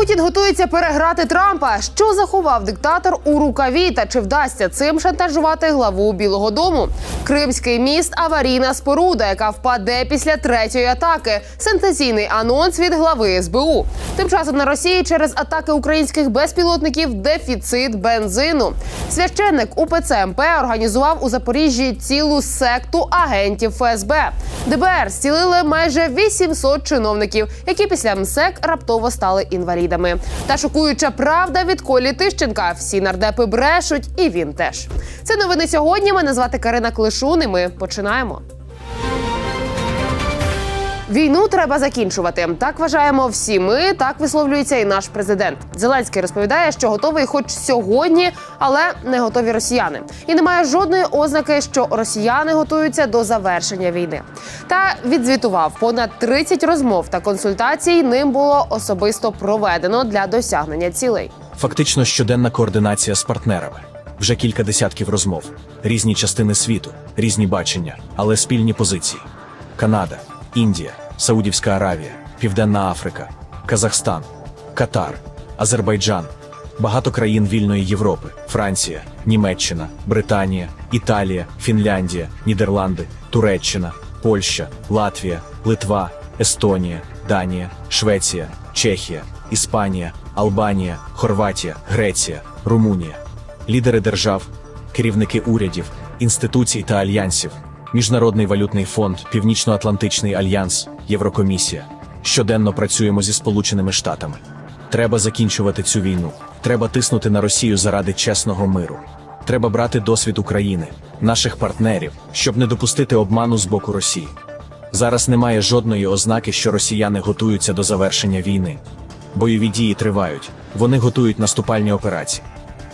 Путін готується переграти Трампа. Що заховав диктатор у рукаві? Та чи вдасться цим шантажувати главу Білого Дому? Кримський міст аварійна споруда, яка впаде після третьої атаки. Сенсаційний анонс від глави СБУ. Тим часом на Росії через атаки українських безпілотників дефіцит бензину. Священник УПЦ МП організував у Запоріжжі цілу секту агентів ФСБ. ДБР зцілили майже 800 чиновників, які після МСЕК раптово стали інвалідами. Та шокуюча правда від Колі Тищенка. Всі нардепи брешуть, і він теж. Це новини сьогодні. Мене звати Карина Клишун. і Ми починаємо. Війну треба закінчувати. Так вважаємо всі ми. Так висловлюється і наш президент. Зеленський розповідає, що готовий, хоч сьогодні, але не готові росіяни. І немає жодної ознаки, що росіяни готуються до завершення війни. Та відзвітував понад 30 розмов та консультацій. Ним було особисто проведено для досягнення цілей. Фактично щоденна координація з партнерами. Вже кілька десятків розмов, різні частини світу, різні бачення, але спільні позиції: Канада, Індія, Саудівська Аравія, Південна Африка, Казахстан, Катар, Азербайджан, багато країн вільної Європи, Франція, Німеччина, Британія, Італія, Фінляндія, Нідерланди, Туреччина, Польща, Латвія, Литва, Естонія, Данія, Швеція, Чехія, Іспанія, Албанія, Хорватія, Греція, Румунія, лідери держав, керівники урядів, інституцій та альянсів, Міжнародний валютний фонд, Північно-Атлантичний альянс, Єврокомісія. Щоденно працюємо зі Сполученими Штатами. Треба закінчувати цю війну. Треба тиснути на Росію заради чесного миру. Треба брати досвід України, наших партнерів, щоб не допустити обману з боку Росії. Зараз немає жодної ознаки, що росіяни готуються до завершення війни. Бойові дії тривають, вони готують наступальні операції.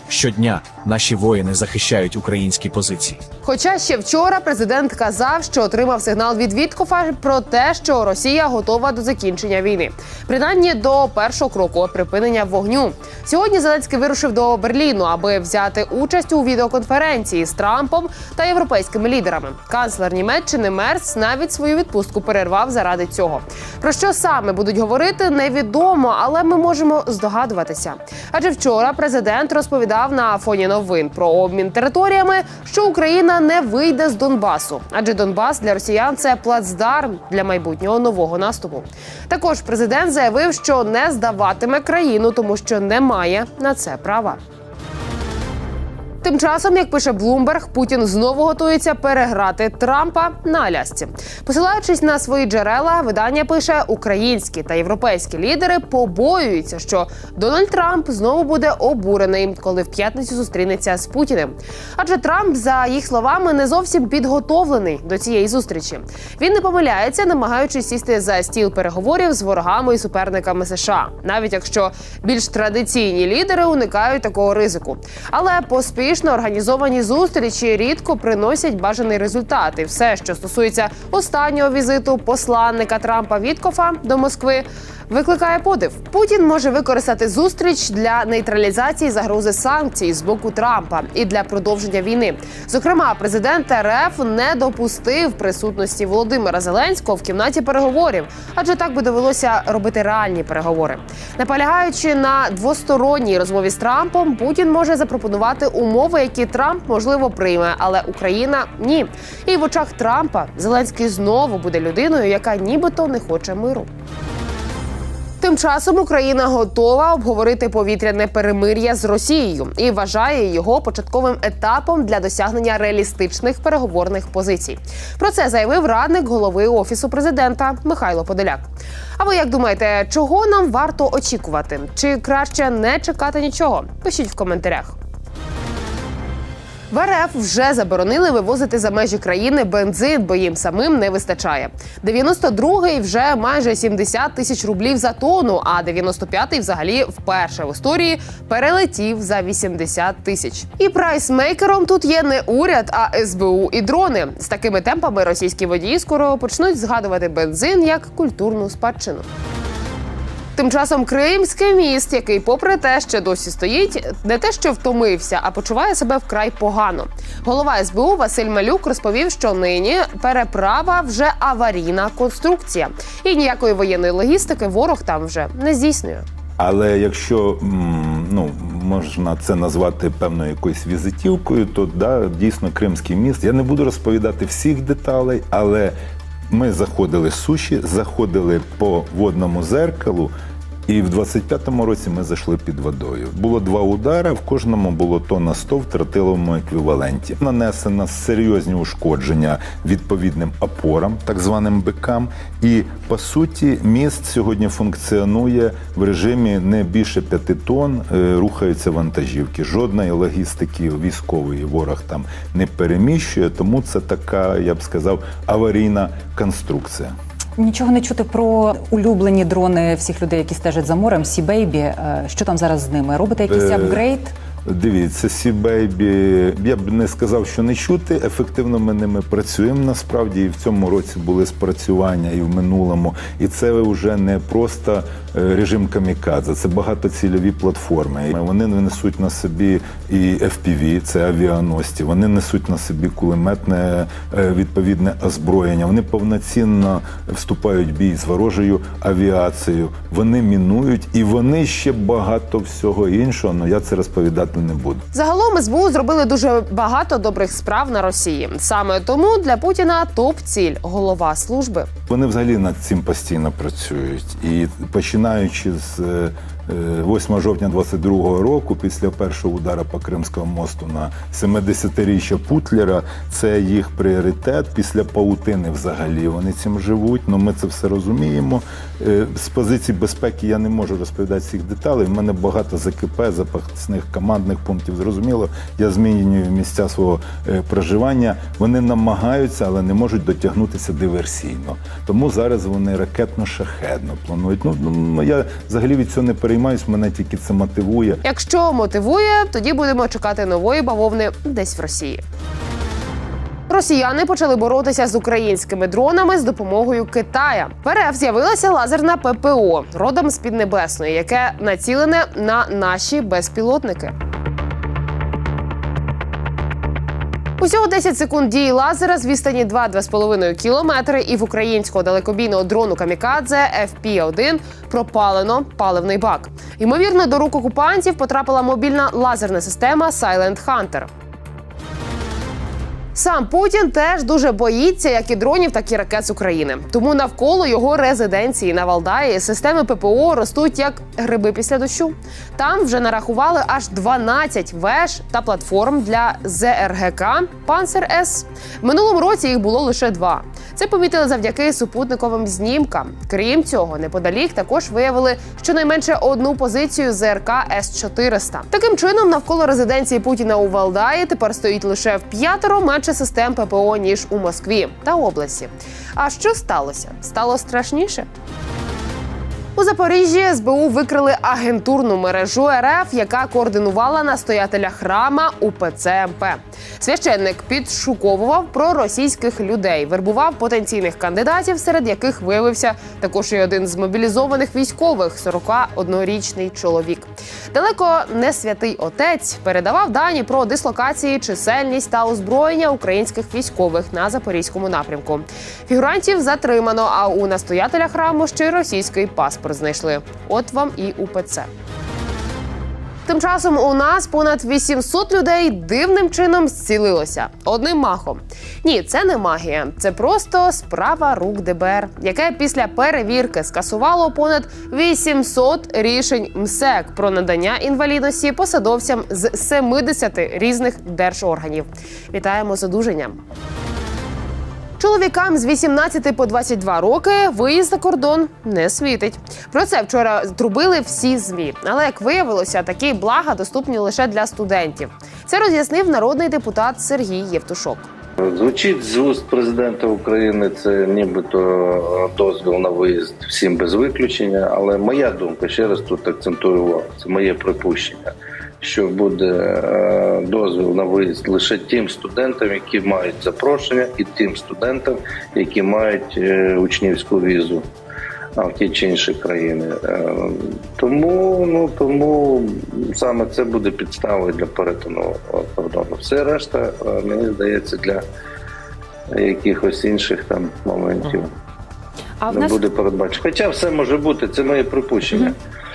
Щодня наші воїни захищають українські позиції. Хоча ще вчора президент казав, що отримав сигнал від Віткофа про те, що Росія готова до закінчення війни, принаймні до першого кроку припинення вогню. Сьогодні Зеленський вирушив до Берліну, аби взяти участь у відеоконференції з Трампом та європейськими лідерами. Канцлер Німеччини Мерц навіть свою відпустку перервав заради цього. Про що саме будуть говорити, невідомо, але ми можемо здогадуватися. Адже вчора президент розповідав на фоні новин про обмін територіями, що Україна не вийде з Донбасу, адже Донбас для росіян це плацдарм для майбутнього нового наступу. Також президент заявив, що не здаватиме країну, тому що не має на це права. Тим часом, як пише Блумберг, Путін знову готується переграти Трампа на Алясці. Посилаючись на свої джерела, видання пише: українські та європейські лідери побоюються, що Дональд Трамп знову буде обурений, коли в п'ятницю зустрінеться з Путіним. Адже Трамп, за їх словами, не зовсім підготовлений до цієї зустрічі. Він не помиляється, намагаючись сісти за стіл переговорів з ворогами і суперниками США, навіть якщо більш традиційні лідери уникають такого ризику. Але поспішно організовані зустрічі рідко приносять бажаний результат. І все, що стосується останнього візиту посланника Трампа Віткофа до Москви. Викликає подив. Путін може використати зустріч для нейтралізації загрози санкцій з боку Трампа і для продовження війни. Зокрема, президент РФ не допустив присутності Володимира Зеленського в кімнаті переговорів, адже так би довелося робити реальні переговори. Наполягаючи на двосторонній розмові з Трампом, Путін може запропонувати умови, які Трамп можливо прийме, але Україна ні. І в очах Трампа Зеленський знову буде людиною, яка нібито не хоче миру. Тим часом Україна готова обговорити повітряне перемир'я з Росією і вважає його початковим етапом для досягнення реалістичних переговорних позицій. Про це заявив радник голови офісу президента Михайло Подоляк. А ви як думаєте, чого нам варто очікувати? Чи краще не чекати нічого? Пишіть в коментарях. В РФ вже заборонили вивозити за межі країни бензин, бо їм самим не вистачає. 92-й вже майже 70 тисяч рублів за тонну, а 95-й взагалі вперше в історії перелетів за 80 тисяч. І прайсмейкером тут є не уряд, а СБУ і дрони. З такими темпами російські водії скоро почнуть згадувати бензин як культурну спадщину. Тим часом Кримський міст, який, попри те, що досі стоїть, не те, що втомився, а почуває себе вкрай погано. Голова СБУ Василь Малюк розповів, що нині переправа вже аварійна конструкція, і ніякої воєнної логістики ворог там вже не здійснює. Але якщо ну, можна це назвати певною якоюсь візитівкою, то да, дійсно Кримський міст. Я не буду розповідати всіх деталей, але ми заходили з суші, заходили по водному зеркалу. І в 25-му році ми зайшли під водою. Було два удари, в кожному було тонна 100 в тротиловому еквіваленті. Нанесено серйозні ушкодження відповідним опорам, так званим бикам. І по суті, міст сьогодні функціонує в режимі не більше п'яти тонн, е, рухаються вантажівки. Жодної логістики військової ворог там не переміщує, тому це така, я б сказав, аварійна конструкція. Нічого не чути про улюблені дрони всіх людей, які стежать за морем. Сі Бейбі. Що там зараз з ними? Робите якийсь Е, апгрейд? Дивіться, Сі Бейбі, я б не сказав, що не чути. Ефективно ми ними працюємо насправді. І в цьому році були спрацювання, і в минулому. І це вже не просто е, режим камікадзе, це багатоцільові платформи. Вони несуть на собі і FPV, це авіаносці. Вони несуть на собі кулеметне е, відповідне озброєння. Вони повноцінно вступають в бій з ворожою авіацією. Вони мінують і вони ще багато всього іншого. але я це розповідати не буду. Загалом СБУ зробили дуже багато добрих справ на Росії. Саме тому для Путіна топ-ціль голова служби. Вони взагалі над цим постійно працюють. І починаючи з е, 8 жовтня 22-го року, після першого удару по Кримському мосту на 70-річчя Путлера, це їх пріоритет. Після паутини взагалі вони цим живуть. Ну ми це все розуміємо. Е, З позиції безпеки я не можу розповідати всіх деталей. У мене багато ЗКП, запасних командних пунктів. Зрозуміло, я змінюю місця свого е, проживання. Вони намагаються, але не можуть дотягнутися диверсійно. Тому зараз вони ракетно-шахедно планують. Ну, ну я взагалі від цього не переймаюсь. Мене тільки це мотивує. Якщо мотивує, тоді будемо чекати нової бавовни десь в Росії. Росіяни почали боротися з українськими дронами з допомогою Китая. В РФ з'явилася лазерна ППО родом з Піднебесної, яке націлене на наші безпілотники. Усього 10 секунд дії лазера з відстані 2-2,5 кілометри, і в українського далекобійного дрону Камікадзе FP-1 пропалено паливний бак. Ймовірно, до рук окупантів потрапила мобільна лазерна система Silent Hunter. Сам Путін теж дуже боїться як і дронів, так і ракет з України. Тому навколо його резиденції на Валдаї системи ППО ростуть як гриби після дощу. Там вже нарахували аж 12 веж та платформ для ЗРГК Панцер С. В минулому році їх було лише два. Це помітили завдяки супутниковим знімкам. Крім цього, неподалік також виявили щонайменше одну позицію ЗРК С-400. Таким чином, навколо резиденції Путіна у Валдаї тепер стоїть лише в п'ятеро менше систем ППО ніж у Москві та області. А що сталося? Стало страшніше. У Запоріжжі СБУ викрили агентурну мережу РФ, яка координувала настоятеля храма УПЦ МП. Священник підшуковував проросійських людей, вербував потенційних кандидатів, серед яких виявився також і один з мобілізованих військових 41-річний чоловік. Далеко не святий отець передавав дані про дислокації, чисельність та озброєння українських військових на запорізькому напрямку. Фігурантів затримано. А у настоятеля храму ще й російський паспорт знайшли. От вам і УПЦ. Тим часом у нас понад 800 людей дивним чином зцілилося одним махом. Ні, це не магія, це просто справа рук ДБР, яке після перевірки скасувало понад 800 рішень МСЕК про надання інвалідності посадовцям з 70 різних держорганів. Вітаємо з одужанням. Чоловікам з 18 по 22 роки виїзд за кордон не світить. Про це вчора трубили всі змі. Але як виявилося, такі блага доступні лише для студентів. Це роз'яснив народний депутат Сергій Євтушок. Звучить з уст президента України це нібито е, дозвіл на виїзд всім без виключення. Але моя думка ще раз тут акцентую увагу, це моє припущення, що буде е, дозвіл на виїзд лише тим студентам, які мають запрошення, і тим студентам, які мають е, учнівську візу. В ті чи інші країни, Е, тому ну тому саме це буде підставою для перетину кордону. Все решта, мені здається, для якихось інших там моментів А в не нас буде передбачено. Хоча все може бути, це моє припущення. А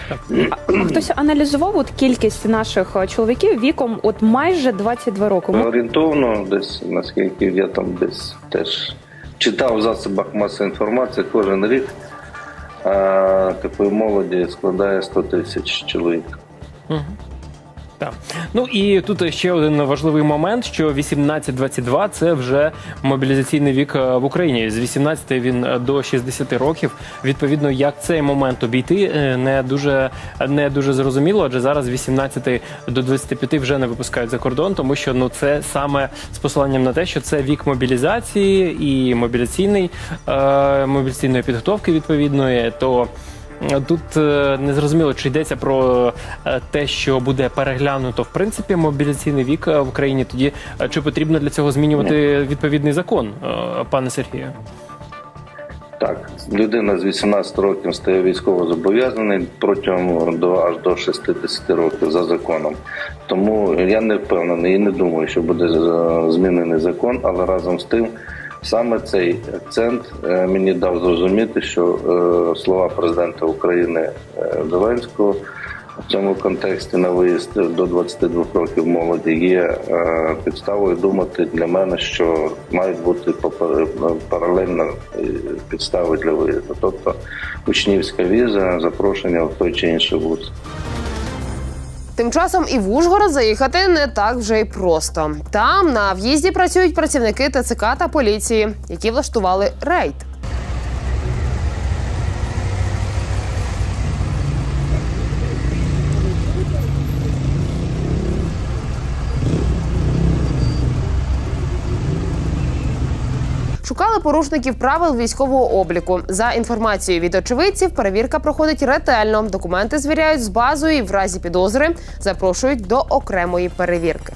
хтось аналізував от кількість наших е, чоловіків віком от майже 22 роки. Орієнтовно, десь наскільки я там десь теж читав в засобах масової інформації, кожен рік а, такої молоді складає 100 тисяч чоловік. Так. Ну і тут ще один важливий момент, що 18-22 – це вже мобілізаційний вік е, в Україні. З 18 він е, до 60 років. Відповідно, як цей момент обійти, е, не дуже не дуже зрозуміло, адже зараз з 18 до 25 вже не випускають за кордон, тому що ну це саме з посиланням на те, що це вік мобілізації і мобілізаційний е, мобілізаційної підготовки відповідної, то Тут е, не зрозуміло, чи йдеться про е, те, що буде переглянуто в принципі мобілізаційний вік е, в Україні. Тоді чи потрібно для цього змінювати відповідний закон, пане Сергію? Так, людина з 18 років стає військово зобов'язаний протягом до аж до 60 років за законом. Тому я не впевнений і не думаю, що буде змінений закон, але разом з тим. Саме цей акцент е, мені дав зрозуміти, що е, слова президента України е, Зеленського в цьому контексті на виїзд до 22 років молоді є підставою думати для мене, що мають бути паралельно підстави для виїзду, тобто учнівська віза, запрошення в той чи інший вуз. Тим часом і в Ужгород заїхати не так вже й просто. Там на в'їзді працюють працівники ТЦК та поліції, які влаштували рейд. Шукали порушників правил військового обліку. За інформацією від очевидців, перевірка проходить ретельно. Документи звіряють з базою і в разі підозри запрошують до окремої перевірки.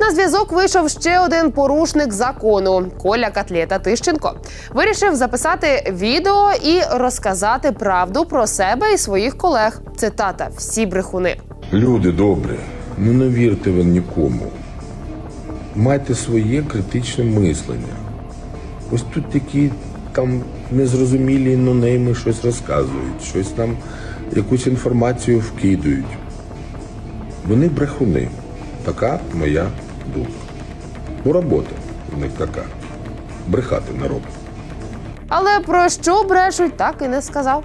На зв'язок вийшов ще один порушник закону Коля Котлета Тищенко. Вирішив записати відео і розказати правду про себе і своїх колег. Цитата: всі брехуни. Люди добрі, ну не вірте ви нікому. Майте своє критичне мислення. Ось тут такі там незрозумілі нонейми щось розказують, щось нам якусь інформацію вкидують. Вони брехуни. Така моя думка. Ну, робота в них така. Брехати народ. Але про що брешуть, так і не сказав.